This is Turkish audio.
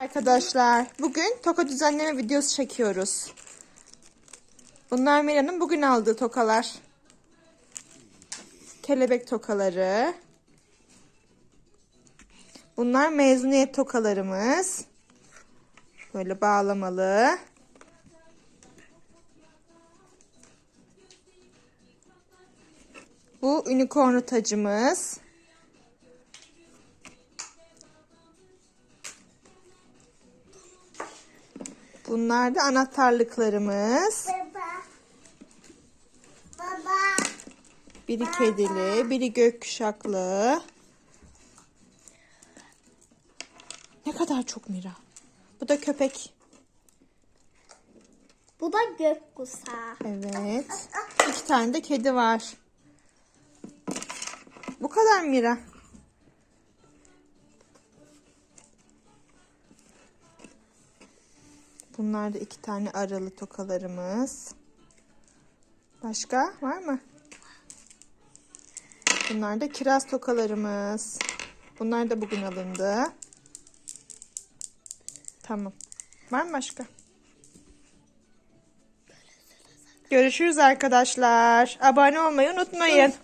Arkadaşlar bugün toka düzenleme videosu çekiyoruz. Bunlar Mira'nın bugün aldığı tokalar. Kelebek tokaları. Bunlar mezuniyet tokalarımız. Böyle bağlamalı. Bu unicorn tacımız. Bunlar da anahtarlıklarımız. Baba. Baba. Biri kedili, biri gökkuşaklı. Ne kadar çok Mira. Bu da köpek. Bu da gökkuşağı. Evet. İki tane de kedi var. Bu kadar Mira. Bunlar da iki tane aralı tokalarımız. Başka var mı? Bunlar da kiraz tokalarımız. Bunlar da bugün alındı. Tamam. Var mı başka? Görüşürüz arkadaşlar. Abone olmayı unutmayın.